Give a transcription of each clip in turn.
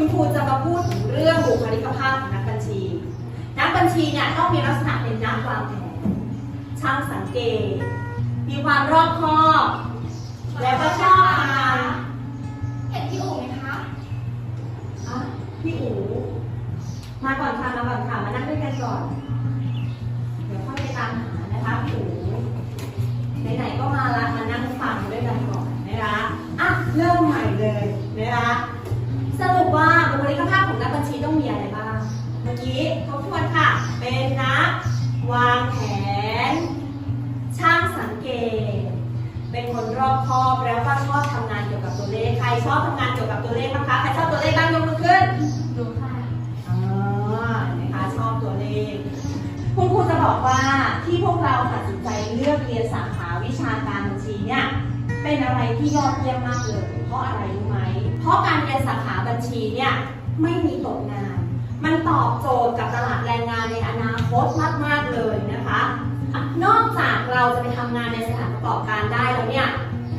คุณครูจะมาพูดถึงเรื่องบุคลิกภาพของนักบัญชี นักบัญชีเนี่ยต้องมีลักษณะเป็นนักวางแผนช่างสังเกต มีความรอบคอบ และก็ชอบทานเห็นพี่อู๋ไหมคะอะพี่อู๋มาก่อนค่ะมาก่อนค่ะมานั่งด้วยกันก่อน นี้ทบทวนค่ะ เป็นนักวางแผน ช่างสังเกต เป็นคนรอบคอบแล้วก็ชอบทำงานเกี่ยวกับตัวเลข ใครชอบทำงานเกี่ยวกับตัวเลขบ้างคะ ใครชอบตัวเลขบ้างยกมือขึ้นดูค่ะอ่านะคะชอบตัวเลข คุณครูจะบอกว่าที่พวกเราตัดสินใจเลือกเรียนสาขาวิชาการบัญชีเนี่ย เป็นอะไรที่ยอดเยี่ยมมากเลย เพราะอะไรรู้ไหม เพราะการเรียนสาขาบัญชีเนี่ยไม่มีตกงาน มันตอบโจทย์กับตลาดแรงงานในอนาคตมากๆเลยนะคะ นอกจากเราจะไปทำงานในสถานประกอบการได้แล้วเนี่ย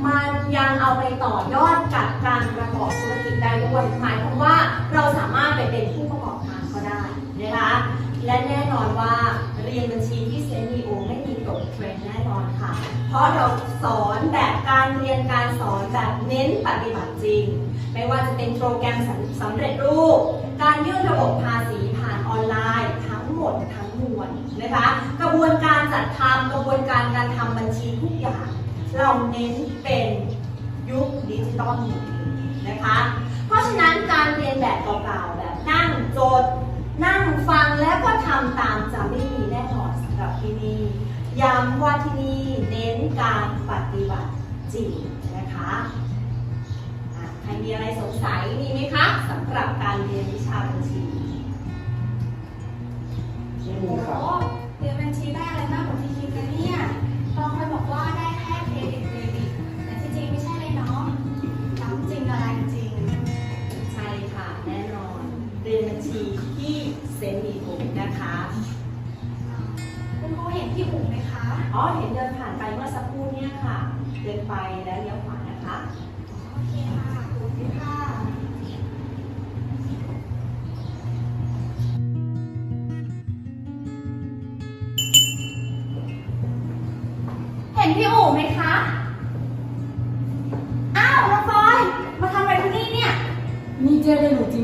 มันยังเอาไปต่อยอดกับการประกอบธุรกิจได้ด้วยหมายความว่าเราสามารถไปเป็นผู้ประกอบการก็ได้นะคะ และแน่นอนว่าเรียนบัญชีที่เซนีโอไม่มีตกเทรนแน่นอนค่ะ เพราะเราสอนแบบการเรียนการสอนแบบเน้นปฏิบัติจริง ไม่ว่าจะเป็นโปรแกรมสำเร็จรูป การยื่นระบบภาษีผ่านออนไลน์ทั้งหมดทั้งมวลนะคะ กระบวนการจัดทำกระบวนการการทำบัญชีทุกอย่าง เราเน้นเป็นยุคดิจิตอลนะคะ เพราะฉะนั้นการเรียนแบบเก่าๆแบบนั่งโจทย์นั่งฟังแล้วก็ทำตามจะไม่มีแน่นอนสำหรับที่นี่ย้ำว่าที่นี่เน้นการปฏิบัติจริงนะคะ ใครมีอะไรสงสัยมีไหมคะสำหรับการเรียนวิชาบัญชี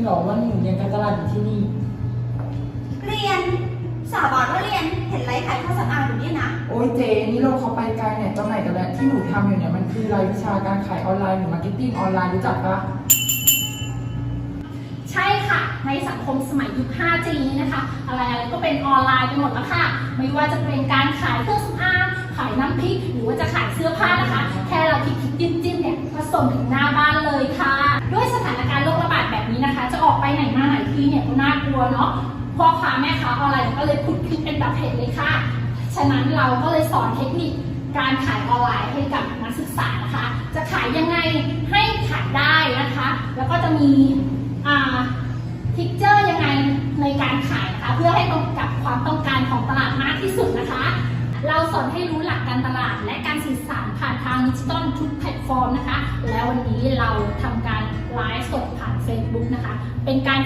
หรอว่าหนูเรียนการตลาดอยู่ที่นี่ เรียน สาบานว่าเรียน เห็นไลฟ์ขายเครื่องสำอางอยู่เนี่ยนะ โอ้ยเจ๊นี่เราเขาไปไกลไหนตอนไหนกันแล้วที่หนูทำอยู่เนี่ยมันคือรายวิชาการขายออนไลน์หรือมาร์เก็ตติ้งออนไลน์รู้จักปะใช่ค่ะ ในสังคมสมัยยุค 5G นี้นะคะ อะไรอะไรก็เป็นออนไลน์ไปหมดแล้วค่ะ ไม่ว่าจะเป็นการขายเครื่องสำอางขายน้ำพริก หรือว่าจะขายเสื้อผ้านะคะ แค่เราคลิกคลิกจิ้มจิ้มเนี่ยก็ส่งถึงหน้าบ้าน ออกไปไหนมาไหนที่เนี่ยก็น่ากลัวเนาะพ่อค้าแม่ค้าออนไลน์ก็เลยพุดคลิกเป็นแบบเพจเลยค่ะ ฉะนั้นเราก็เลยสอนเทคนิคการขายออนไลน์ให้กับนักศึกษานะคะ จะขายยังไงให้ขายได้นะคะ แล้วก็จะมีอ่าพิกเจอร์ยังไงในการขายนะคะ เพื่อให้ตรงกับความต้องการของตลาดมากที่สุดนะคะ เราสอนให้รู้หลักการตลาดและการสื่อสารผ่านทางดิจิตอลทุกแพลตฟอร์มนะคะ แล้ววันนี้เราทำการไลฟ์สด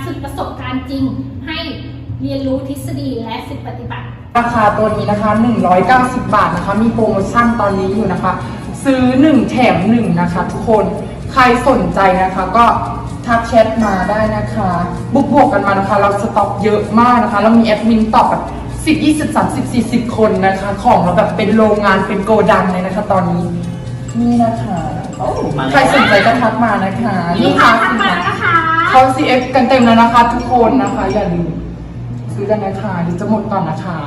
ฝึกประสบการณ์จริง ให้เรียนรู้ทฤษฎีและฝึกปฏิบัติ ราคาตัวนี้นะคะ 190 บาทนะคะ มีโปรโมชั่นตอนนี้อยู่นะคะ ซื้อ 1 แถม 1 นะคะ ทุกคน ใครสนใจนะคะก็ทักแชทมาได้นะคะ บุกบวกกันมานะคะ เราสต็อกเยอะมากนะคะ เรามีแอดมินตอบแบบ10 20 30 40คนนะคะ ของเราแบบเป็นโรงงานเป็นโกดังเลยนะคะ ตอนนี้ นี่นะคะโอ้มาใครสนใจก็ทักมานะคะนี่ค่ะทักมานะคะ เขา CF กันเต็มแล้วนะคะ ทุกคนนะคะ อย่าลืมซื้อกันนะคะเดี๋ยวจะหมดก่อนนะคะ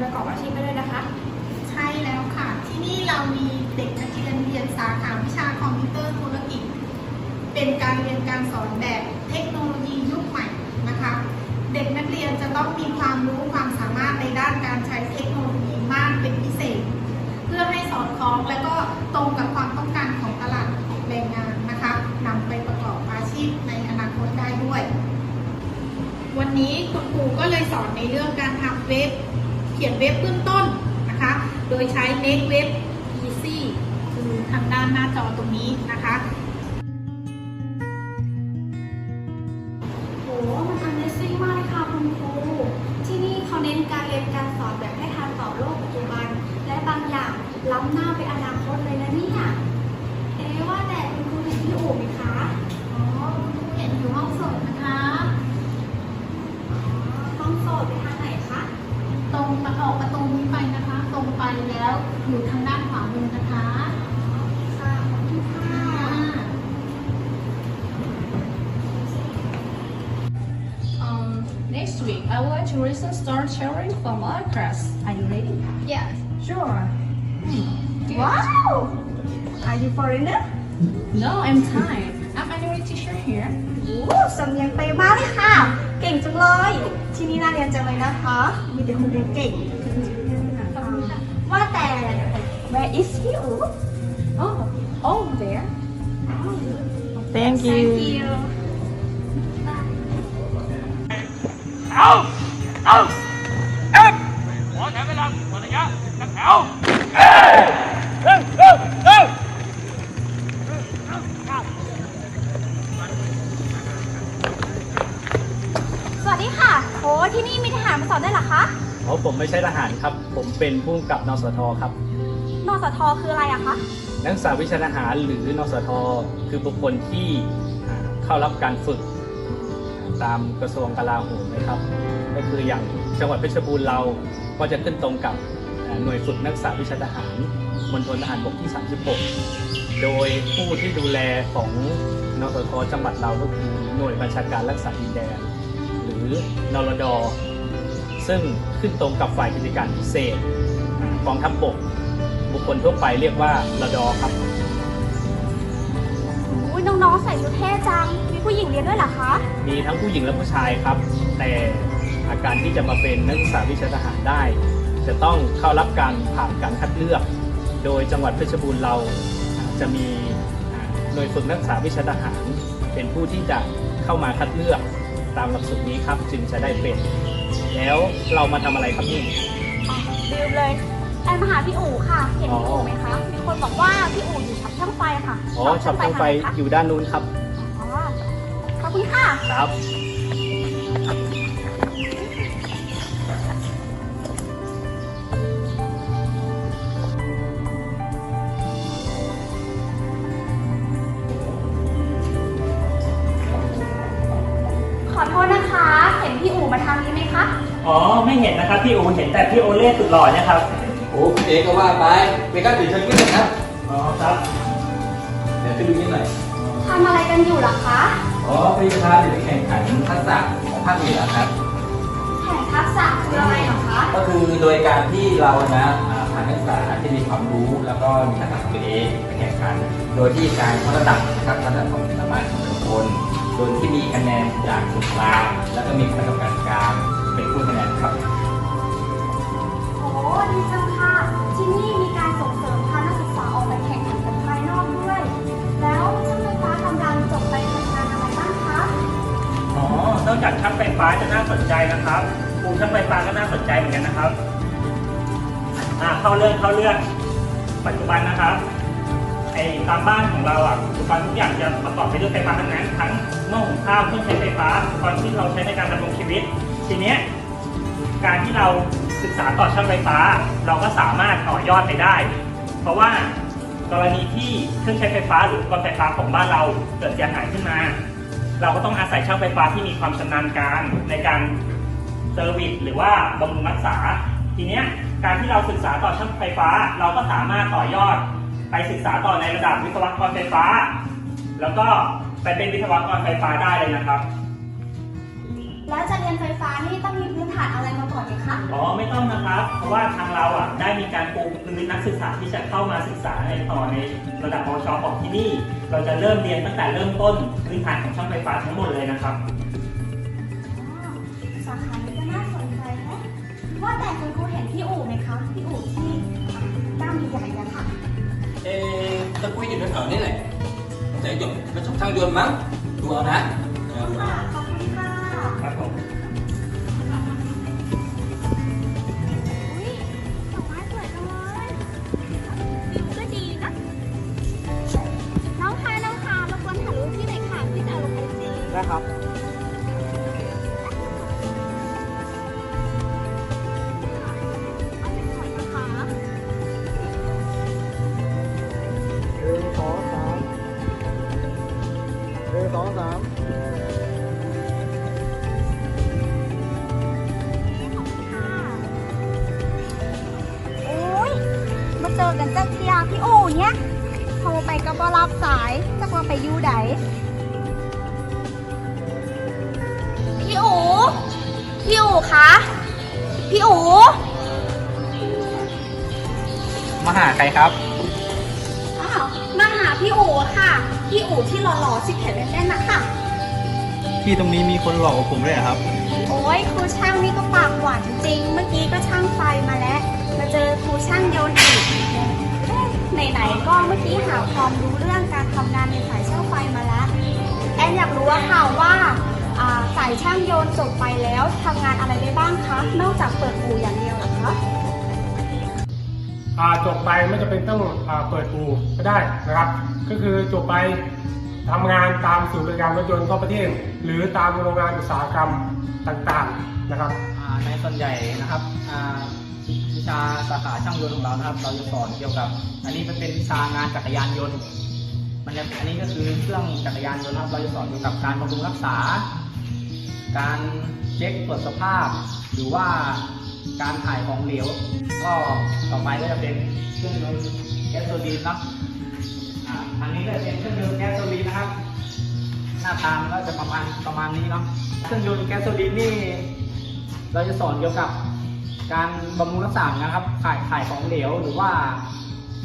ประกอบอาชีพได้ด้วยนะคะ ใช่แล้วค่ะ ที่นี่เรามีเด็กนักเรียนเรียนสาขาวิชาคอมพิวเตอร์ธุรกิจ เป็นการเรียนการสอนแบบเทคโนโลยียุคใหม่นะคะ เด็กนักเรียนจะต้องมีความรู้ความสามารถในด้านการใช้เทคโนโลยีมากเป็นพิเศษ เพื่อให้สอดคล้องและก็ตรงกับความต้องการของตลาดแรงงานนะคะนำไปประกอบอาชีพในอนาคตได้ด้วย วันนี้คุณครูก็เลยสอนในเรื่องการทำเว็บ เขียนเว็บเบื้องต้นนะคะ โดยใช้ Make Web Easy คือทางด้านหน้าจอตรงนี้นะคะโหมัน Amazing มากเลยค่ะคุณครูที่นี่เขาเน้นการเรียนการสอนแบบให้ทันต่อโลกปัจจุบัน และบางอย่างล้ำหน้าไปอนาคตเลยนะเนี่ยเอ๊ว่าแต่คุณครูเห็นพี่โอ๋ไหมคะอ๋อคุณครูเห็นอยู่ห้องสดนะคะต้องสดไปทางไหนคะ ตรงประออกประตูนี้ไปนะคะ ตรงไปแล้วอยู่ทางด้านขวามือนะคะค่ะขอบคุณค่ะ Um, next week, I would like to listen start sharing from our class. Are you ready? yes Sure. Wow Are you foreigner No, I'm Thai. I'm a new teacher here. โอ้สำเนียงไปมากเลยค่ะ เก่งจังเลย ที่นี่น่าเรียนจังเลยนะคะ มีแต่คนเรียนเก่ง ว่าแต่ Where is พี่อู๋ Oh, over there. Thank you เอาเอาเอ็มขอแถวเวลาขอระยะนักแถว ผมไม่ใช่ทหารครับ ผมเป็นผู้กำกับนสทครับ นสทคืออะไรอะคะ นักศึกษาวิชาทหารหรือนสท คือบุคคลที่อ่าเข้ารับการฝึกตามกระทรวงกลาโหมนะครับ ก็คืออย่างจังหวัดเพชรบูรณ์เราก็จะขึ้นตรงกับอ่าหน่วยฝึกนักศึกษาวิชาทหารมณฑลทหารบกที่ 36 โดยผู้ที่ดูแลของนสทจังหวัดเราก็คือหน่วยบัญชาการรักษาดินแดน หรือนรด ซึ่งขึ้นตรงกับฝ่ายกิจการพิเศษกองทัพบก บุคคลทั่วไปเรียกว่าระดอครับ อุ้ยน้องๆใส่ชุดเท่จัง มีผู้หญิงเรียนด้วยเหรอคะ มีทั้งผู้หญิงและผู้ชายครับ แต่อาการที่จะมาเป็นนักศึกษาวิชาทหารได้ จะต้องเข้ารับการผ่านการคัดเลือก โดยจังหวัดเพชรบูรณ์เราอ่าจะมีอ่าหน่วยฝึกนักศึกษาวิชาทหาร เป็นผู้ที่จะเข้ามาคัดเลือกตามหลักสูตรนี้ครับจึงจะได้เป็น แล้วเรามาทำอะไรครับนี่ ลืมเลยแอนมาหาพี่อู๋ค่ะ เห็นอ๋อพี่อู๋ไหมคะ มีคนบอกว่าพี่อู๋อยู่ช็อปช่างไฟค่ะอ๋อช็อปช่างไฟทางหนคะอยู่ด้านนู้นครับ อ๋อขอบคุณค่ะ ครับ อ๋อไม่เห็นนะครับพี่โอเห็นแต่พี่โอเล่สุดหล่อเนะครับ โอ้เอกก็ว่าไปเมกาตื่นเชิญขึ้นเลยครับ อ๋อครับ เดี๋ยวขึ้นดูนิดหน่อย ทำอะไรกันอยู่ล่ะคะ อ๋อพริพาเดี๋ยวไปแข่งขันทักษะของภาคเหนือครับ แข่งทักษะคืออะไรเหรอคะ ก็คือโดยการที่เรานะอ่าพานักศึกษาที่มีความรู้แล้วก็มีทักษะของตัวเองไปแข่งขัน โดยที่การพัฒนานะครับพัฒนาความสามารถของแต่ละคน โดยที่มีคะแนนจากส่วนกลางแล้วก็มีคณะกรรมการกลาง เป็นผู้คะแนนครับ โอ้ดีจังค่ะ ที่นี่มีการส่งเสริมพานักศึกษาออกไปแข่งขันกันภายนอกด้วย แล้วช่างไฟฟ้ากำลังจบไปทำงานอะไรบ้างคะ อ๋อ นอกจากช่างไฟฟ้าจะน่าสนใจนะครับครูช่างไฟฟ้าก็น่าสนใจเหมือนกันนะครับ อ่าเข้าเรื่องเข้าเรื่อง ปัจจุบันนะครับ ไอ้ตามบ้านของเราอะอุปกรณ์ทุกอย่างจะประกอบไปด้วยไฟฟ้าทั้งนั้น ทั้งหม้อหุงข้าวเครื่องใช้ไฟฟ้าอุปกรณ์ที่เราใช้ในการดำรงชีวิต ทีเนี้ยการที่เราศึกษาต่อช่างไฟฟ้า เราก็สามารถต่อยอดไปได้ เพราะว่ากรณีที่เครื่องใช้ไฟฟ้าหรืออุปกรณ์ไฟฟ้าของบ้านเราเกิดเสียหายขึ้นมา เราก็ต้องอาศัยช่างไฟฟ้าที่มีความชำนาญการในการเซอร์วิสหรือว่าบำรุงรักษา ทีเนี้ยการที่เราศึกษาต่อช่างไฟฟ้า เราก็สามารถต่อยอดไปศึกษาต่อในระดับวิศวกรไฟฟ้า แล้วก็ไปเป็นวิศวกรไฟฟ้าได้เลยนะครับ แล้วจะเรียนไฟฟ้านี่ต้องมีพื้นฐานอะไรมาก่อนไหมคะ อ๋อไม่ต้องนะครับ เพราะว่าทางเราอะได้มีการปูพื้นนักศึกษาที่จะเข้ามาศึกษาในต่อในระดับปวชของที่นี่ เราจะเริ่มเรียนตั้งแต่เริ่มต้นพื้นฐานของช่างไฟฟ้าทั้งหมดเลยนะครับ สาขานี้ก็น่าสนใจแฮะว่าแต่คุณครูเห็นพี่อู๋ไหมคะพี่อู๋ที่ด้ามใหญ่ๆอะค่ะ เอ๊ะตะกุยอยู่แถวๆนี่แหละแต่หยดมาชมทางยนต์มั้งดูเอานะ กันจักเทียพี่อู๋เนี่ยโทรไปก็บ่รับสายจักว่าไปอยู่ไหนพี่อู๋พี่อู๋คะพี่อู๋มาหาใครครับอ้าวมาหาพี่อู๋ค่ะพี่อู๋ที่หล่อๆสิแขนแน่นๆนะคะที่ตรงนี้มีคนหลอกกับผมด้วยเหรอครับ โอ้ยครูช่างนี่ก็ปากหวานจริง เมื่อกี้ก็ช่างไฟมาแล้ว มาเจอครูช่างโยนอีกเอ๊ะ ไหนๆก็เมื่อกี้หาความรู้เรื่องการทำงานในสายช่างไฟมาแล้วแอนอยากรู้ว่าค่ะว่าอ่าสายช่างโยนจบไปแล้วทำงานอะไรได้บ้างคะนอกจากเปิดอู่อย่างเดียวเหรอคะอ่าจบไปไม่จะเป็นต้องอ่าเปิดอู่ก็ได้นะครับ ก็คือจบไปทำงานตามศูนย์บริการรถยนต์ทั่วประเทศ หรือตามโรงงานอุตสาหกรรมต่างๆนะครับ อ่าในส่วนใหญ่นะครับอ่า วิชาสาขาช่างยนต์ของเรานะครับ เราจะสอนเกี่ยวกับ อันนี้มันเป็นวิชางานจักรยานยนต์ มันอันนี้ก็คือเครื่องจักรยานยนต์นะครับ เราจะสอนเกี่ยวกับการบำรุงรักษา การเช็คตรวจสภาพ หรือว่าการถ่ายของเหลว ก็ต่อไปก็จะเป็นเครื่องยนต์แก๊สโซลีนนะอันนี้ก็จะเป็นเครื่องยนต์แก๊สโซลีนนะครับ หน้าตามก็จะประมาณประมาณนี้เนาะ เครื่องยนต์แก๊สโซลีนนี่ เราจะสอนเกี่ยวกับ การบำรุงรักษานะครับถ่ายถ่ายของเหลวหรือว่า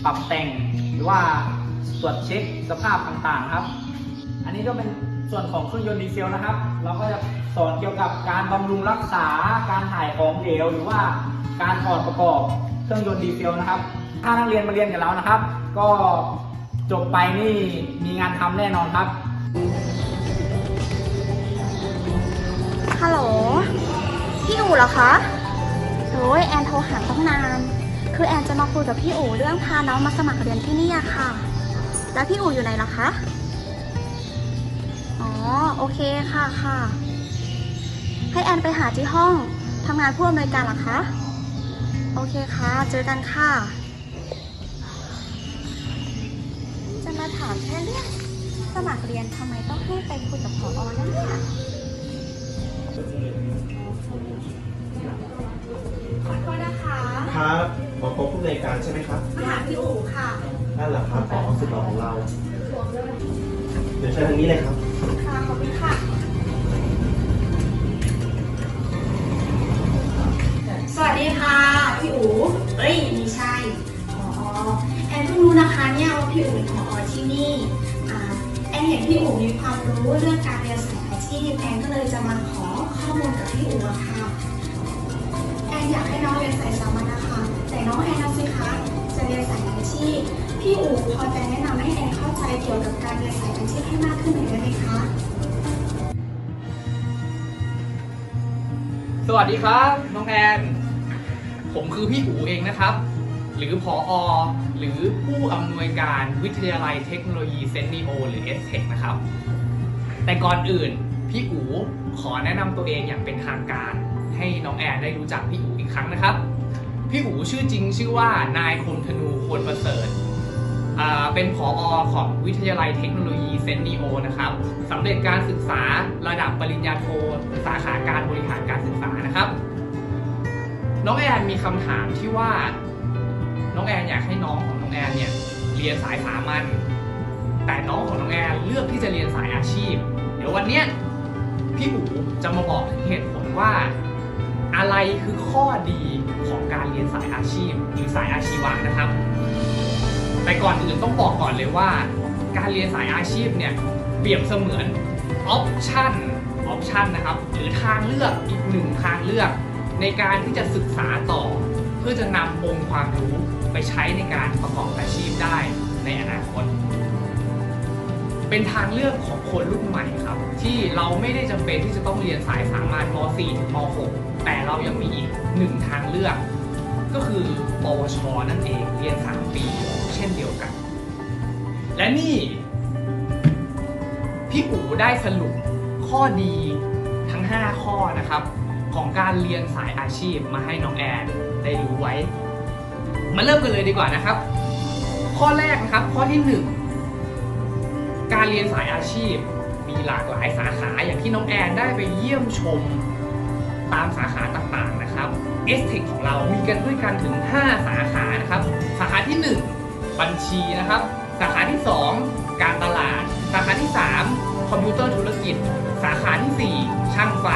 ปรับแต่งหรือว่าตรวจเช็คสภาพต่างๆครับ อันนี้ก็เป็นส่วนของเครื่องยนต์ดีเซลนะครับ เราก็จะสอนเกี่ยวกับการบำรุงรักษาการถ่ายของเหลวหรือว่าการถอดประกอบเครื่องยนต์ดีเซลนะครับ ถ้านักเรียนมาเรียนกับเรานะครับ ก็จบไปนี่มีงานทำแน่นอนครับฮัลโหลพี่อู๋เหรอคะ โอ้ยแอนโทรหาตั้งนาน คือแอนจะมาคุยกับพี่อู๋เรื่องพาน้องมาสมัครเรียนที่นี่อะค่ะ แล้วพี่อู๋อยู่ไหนเหรอคะ อ๋อโอเคค่ะค่ะ ให้แอนไปหาที่ห้องทำงานผู้อำนวยการหรอคะ โอเคค่ะ เจอกันค่ะ จะมาถามแค่เรื่องสมัครเรียนทำไมต้องให้ไปคุยกับผอนั่นเนี่ย ขอโทษนะคะ ครับขอพบผู้ในวยการใช่ไหมครับ มาหาพี่อู๋ค่ะ นั่นแหละครับขอสุดหล่อของเรา เดี๋ยวเชิญทางนี้เลยครับ ค่ะ ขอบคุณค่ะ สวัสดีค่ะ พี่อู๋เอ้ยไม่ใช่ผอแอนเพิ่งรู้นะคะเนี่ยว่าพี่อู๋เป็นผอที่นี่อ่าแอนเห็นพี่อู๋มีความรู้เรื่องการเรียนสายอาชีพแอนก็เลยจะมาขอข้อมูลกับพี่อู๋อะค่ะแอยากให้น้องเรียนสายสามัญนะคะ แต่น้องแอนเอาสิคะจะเรียนสายอาชีพพี่อู๋พอจะแนะนำให้แอนเข้าใจเกี่ยวกับการเรียนสายอาชีพให้มากขึ้นหน่อยได้ไหมคะ สวัสดีครับน้องแอนผมคือพี่อู๋เองนะครับ หรือพออหรือผู้อำนวยการวิทยาลัยเทคโนโลยีเซนนิโอหรือ s t e c h นะครับ แต่ก่อนอื่นพี่อู๋ขอแนะนำตัวเองอย่างเป็นทางการ ให้น้องแอนได้รู้จักพี่อู๋ ครั้งนะครับ พี่อู๋ชื่อจริงชื่อว่านายคมธนูควรประเสริฐเป็นผออของวิทยาลัยเทคโนโลยีเซนนีโอนะครับสำเร็จการศึกษาระดับปริญญาโทสาขาการบริหารการศึกษานะครับ น้องแอนมีคำถามที่ว่า น้องแอนอยากให้น้องของน้องแอนเนี่ยเรียนสายสามัญแต่น้องของน้องแอนเลือกที่จะเรียนสายอาชีพ เดี๋ยววันเนี้ยพี่อู๋จะมาบอกถึงเหตุผลว่า อะไรคือข้อดีของการเรียนสายอาชีพหรือสายอาชีวะนะครับ แต่ก่อนอื่นต้องบอกก่อนเลยว่า การเรียนสายอาชีพเนี่ยเปรียบเสมือนออปชั่นออปชันนะครับหรือทางเลือกอีกหนึ่งทางเลือก ในการที่จะศึกษาต่อ เพื่อจะนำองค์ความรู้ไปใช้ในการประกอบอาชีพได้ในอนาคต เป็นทางเลือกของคนรุ่นใหม่ครับ ที่เราไม่ได้จำเป็นที่จะต้องเรียนสายสามัญม .4 ถึงม .6 แต่เรายังมีอีกหนึ่งทางเลือก ก็คือปวช นั่นเองเรียน 3 ปี เช่นเดียวกัน และนี่พี่อู๋ได้สรุปข้อดีทั้ง 5 ข้อนะครับ ของการเรียนสายอาชีพมาให้น้องแอนได้รู้ไว้ มาเริ่มกันเลยดีกว่านะครับ ข้อแรกนะครับข้อที่ 1 การเรียนสายอาชีพ มีหลากหลายสาขาอย่างที่น้องแอนได้ไปเยี่ยมชมตามสาขาต่างๆนะครับ s t e c h ของเรามีกันด้วยกันถึง 5 สาขานะครับ สาขาที่ 1 บัญชีนะครับ สาขาที่ 2 การตลาด สาขาที่ 3 คอมพิวเตอร์ธุรกิจ สาขาที่ 4 ช่างไฟ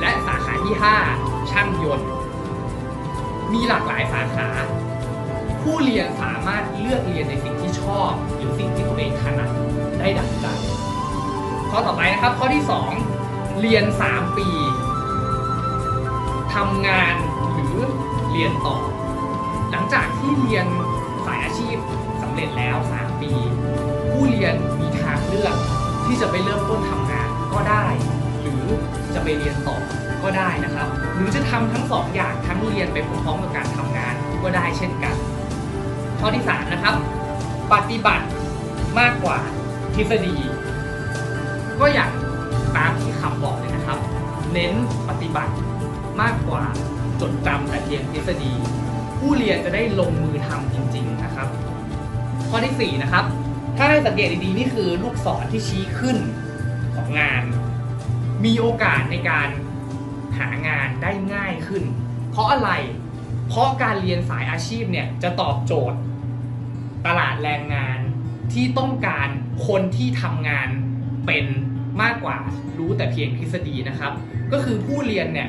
และสาขาที่ 5 ช่างยนต์ มีหลากหลายสาขา ผู้เรียนสามารถเลือกเรียนในสิ่งที่ชอบ หรือสิ่งที่ตัวเองถนัดได้ดังใจ ข้อต่อไปนะครับ ข้อที่ 2 เรียน 3 ปีทำงานหรือเรียนต่อ หลังจากที่เรียนสายอาชีพสำเร็จแล้ว 3 ปี ผู้เรียนมีทางเลือกที่จะไปเริ่มต้นทำงานก็ได้ หรือจะไปเรียนต่อก็ได้นะครับ หรือจะทำทั้งสองอย่างทั้งเรียนไปพร้อมๆกับการทำงานก็ได้เช่นกัน ข้อที่ 3 นะครับ ปฏิบัติมากกว่าทฤษฎี ก็อย่างตามที่คำบอกเลยนะครับ เน้นปฏิบัติมากกว่าจดจำแต่เพียงทฤษฎี ผู้เรียนจะได้ลงมือทำจริง ๆนะครับ ข้อที่ 4 นะครับ ถ้าให้สังเกตดีๆนี่คือลูกศรที่ชี้ขึ้นของงาน มีโอกาสในการหางานได้ง่ายขึ้น เพราะอะไร เพราะการเรียนสายอาชีพเนี่ยจะตอบโจทย์ ตลาดแรงงานที่ต้องการคนที่ทำงานเป็นมากกว่ารู้แต่เพียงทฤษฎีนะครับ ก็คือผู้เรียนเนี่ย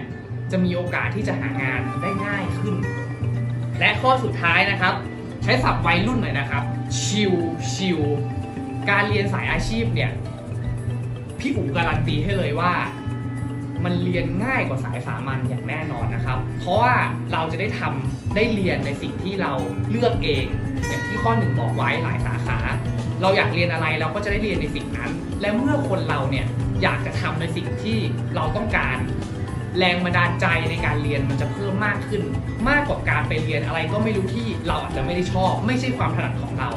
จะมีโอกาสที่จะหางานได้ง่ายขึ้น และข้อสุดท้ายนะครับ ใช้ศัพท์วัยรุ่นหน่อยนะครับ ชิลชิลการเรียนสายอาชีพเนี่ยพี่อู๋การันตีให้เลยว่า มันเรียนง่ายกว่าสายสามัญอย่างแน่นอนนะครับ เพราะว่าเราจะได้ทำได้เรียนในสิ่งที่เราเลือกเองอย่างที่ข้อหนึ่งบอกไว้หลายสาขา เราอยากเรียนอะไรเราก็จะได้เรียนในสิ่งนั้น และเมื่อคนเราเนี่ยอยากจะทำในสิ่งที่เราต้องการแรงบันดาลใจในการเรียนมันจะเพิ่มมากขึ้น มากกว่าการไปเรียนอะไรก็ไม่รู้ที่เราอาจจะไม่ได้ชอบ ไม่ใช่ความถนัดของเรา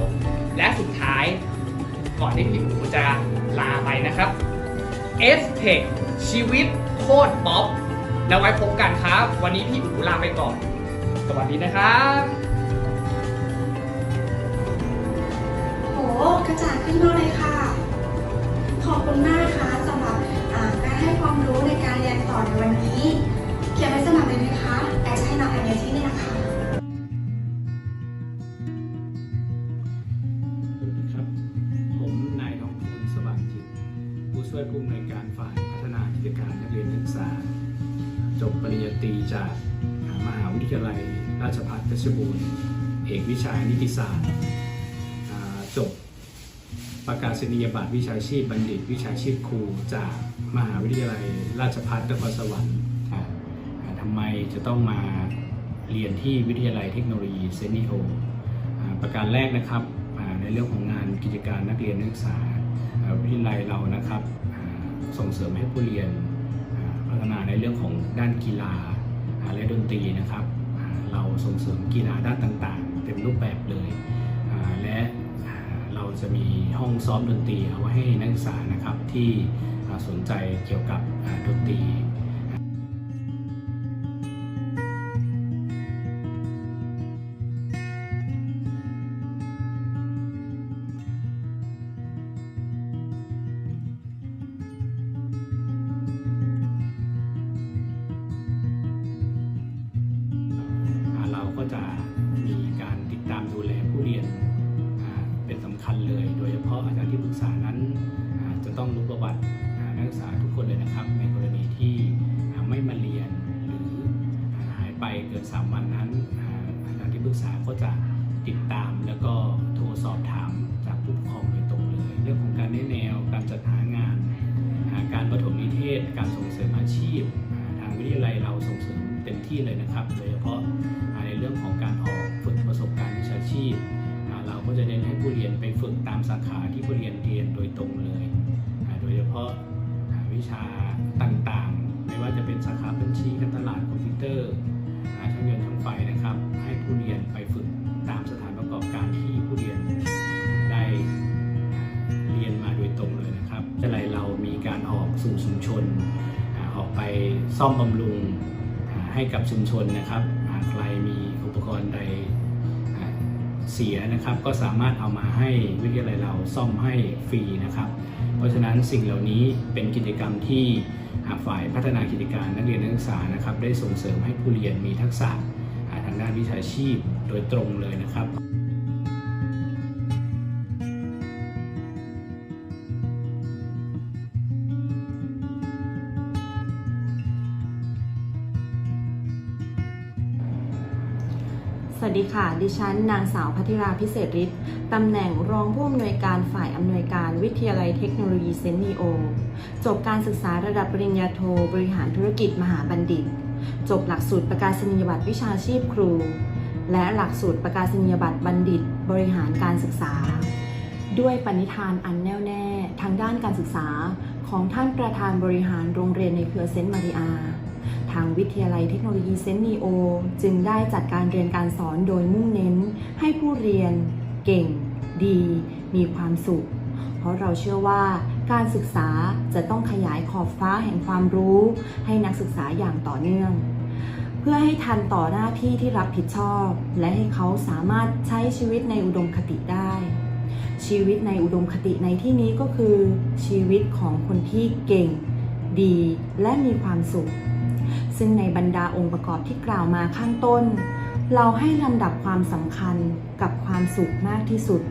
และสุดท้ายก่อนที่พี่อูจะลาไปนะครับ s t e c h ชีวิตโคตรป๊อปแล้วไว้พบกันครับ วันนี้พี่อูลาไปก่อน สวัสดีนะครับโหกระจ่างขึ้นมากเลยค่ะ ขอบคุณมากค่ะสำหรับการให้ความรู้ในการเรียนต่อในวันนี้ เขียนไว้สมัครเล ชภัฏเพชรบูรณ์เอกวิชานิติศาสตร์อ่าจบประกาศนียบัตรวิชาชีพบัณฑิต วิชาชีพครูจากมหาวิทยาลัย ราชภัฏนครสวรรค์อ่าอ่าทำไมจะต้องมาเรียนที่วิทยาลัยเทคโนโลยีเซนิโออ่าประการแรกนะครับอ่าในเรื่องของงานกิจการนักเรียนนักศึกษาอ่าวิทยาลัยเรานะครับอ่าส่งเสริมให้ผู้เรียนอ่าพัฒนาในเรื่องของด้านกีฬาอ่าและดนตรีนะครับอ่า เราส่งเสริมกีฬาด้านต่างๆ เต็มรูปแบบเลย และเราจะมีห้องซ้อมดนตรีเอาไว้ให้นักศึกษานะครับที่สนใจเกี่ยวกับดนตรี 3 วันนั้นอ่าดนตรีก็จะติดตามแล้วก็โทรสอบถามจากผู้ปกครองโดยตรงเลย เรื่องของการแนะแนวการจัดหางานาการประถมนิเทศ การส่งเสริมอาชีพาทางวิทยาลัยเราส่งเสริมเต็มที่เลยนะครับ โดยเฉพาะในเรื่องของการออกฝึกประสบการณ์วิชาชีพ เราก็จะเน้นให้ผู้เรียนไปฝึกตามสาขาที่ผู้เรียนเรียนโดยตรงเลย โดยเฉพาะาวิชาต่างๆ ไม่ว่าจะเป็นสาขาบัญชีการตลาดคอมพิวเตอร์ อ่าช่างยนต์ช่างไฟนะครับ ให้ผู้เรียนไปฝึกตามสถานประกอบการที่ผู้เรียนได้เรียนมาโดยตรงเลยนะครับจะไรเรามีการออกสู่ชุมชน ออกไปซ่อมบำรุงให้กับชุมชนนะครับหากใครมีอุปกรณ์ใดเสียนะครับก็สามารถเอามาให้วิทยาลัยเราซ่อมให้ฟรีนะครับ เพราะฉะนั้นสิ่งเหล่านี้เป็นกิจกรรมที่ ฝ่ายพัฒนากิจการนักเรียนนักศึกษานะครับได้ส่งเสริมให้ผู้เรียนมีทักษะทางด้านวิชาชีพโดยตรงเลยนะครับสวัสดีค่ะ ดิฉันนางสาวพัทิราพิเศษฤทธิ์ตำแหน่งรองผู้อำนวยการฝ่ายอำนวยการวิทยาลัยเทคโนโลยีเซนนีโอ จบการศึกษาระดับปริญญาโทบริหารธุรกิจมหาบัณฑิต จบหลักสูตรประกาศนียบัตรวิชาชีพครู และหลักสูตรประกาศนียบัตรบัณฑิต บริหารการศึกษา ด้วยปณิธานอันแน่วแน่ทางด้านการศึกษาของท่านประธานบริหารโรงเรียนในเครือเซนต์มาริอาทางวิทยาลัยเทคโนโลยีเซนต์นีโอ จึงได้จัดการเรียนการสอนโดยมุ่งเน้น ให้ผู้เรียน เก่ง ดี มีความสุข เพราะเราเชื่อว่าการศึกษาจะต้องขยายขอบฟ้าแห่งความรู้ ให้นักศึกษาอย่างต่อเนื่อง เพื่อให้ทันต่อหน้าที่ที่รับผิดชอบ และให้เขาสามารถใช้ชีวิตในอุดมคติได้ ชีวิตในอุดมคติในที่นี้ก็คือ ชีวิตของคนที่เก่ง ดีและมีความสุข ซึ่งในบรรดาองค์ประกอบที่กล่าวมาข้างต้น เราให้ลำดับความสำคัญกับความสุขมากที่สุด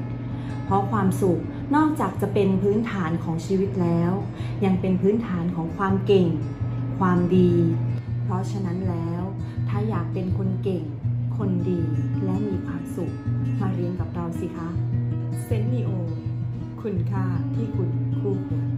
เพราะความสุขนอกจากจะเป็นพื้นฐานของชีวิตแล้ว ยังเป็นพื้นฐานของความเก่ง ความดี เพราะฉะนั้นแล้ว ถ้าอยากเป็นคนเก่ง คนดีและมีความสุข มาเรียนกับเราสิคะเซนนิโอ คุณค่าที่คุณคู่ควร